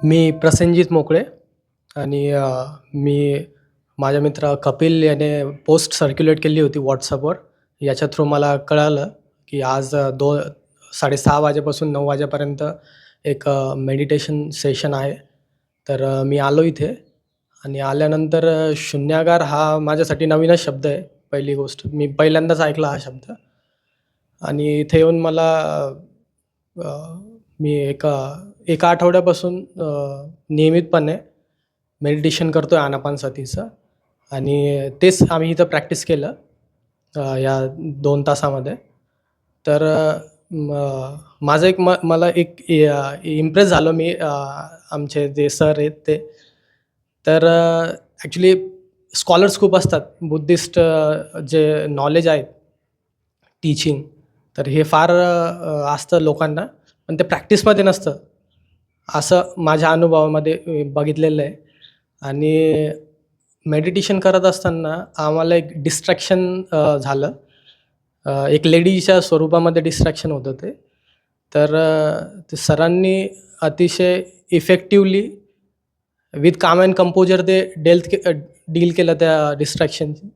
मी प्रसेनजित मोकळे आणि मी माझ्या मित्र कपिल याने पोस्ट सर्क्युलेट केली होती व्हॉट्सअपवर याच्या थ्रू मला कळालं की आज दो साडेसहा वाजेपासून नऊ वाजेपर्यंत एक मेडिटेशन सेशन आहे. तर मी आलो इथे आणि आल्यानंतर शून्यागार हा माझ्यासाठी नवीनच शब्द आहे पहिली गोष्ट. मी पहिल्यांदाच ऐकला हा शब्द. आणि इथे येऊन मला मी एका एका आठवड्यापासून नियमितपणे मेडिटेशन करतो आहे आनापानसतीचं आणि तेच आम्ही इथं प्रॅक्टिस केलं या दोन तासामध्ये. तर माझं एक म मला एक इम्प्रेस झालो मी आमचे जे सर आहेत ते. तर ॲक्च्युली स्कॉलर्स खूप असतात. बुद्धिस्ट जे नॉलेज आहे टीचिंग तर हे फार असतं लोकांना. पण ते प्रॅक्टिसमध्ये नसतं. असं माझ्या अनुभवामध्ये बघितलेलं आहे. आणि मेडिटेशन करत असताना आम्हाला एक डिस्ट्रॅक्शन झालं. एक लेडीच्या स्वरूपामध्ये डिस्ट्रॅक्शन होतं ते तर ते सरांनी अतिशय effectively with calm and composure ते डेल्थ के डील केलं त्या डिस्ट्रॅक्शनची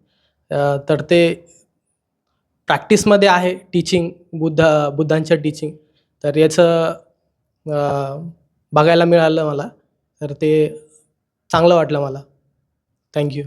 तर ते प्रॅक्टिसमध्ये आहे टीचिंग बुद्ध बुद्धांच्या टीचिंग तर याचं बघायला मिळालं मला. तर ते चांगलं वाटलं मला. थँक्यू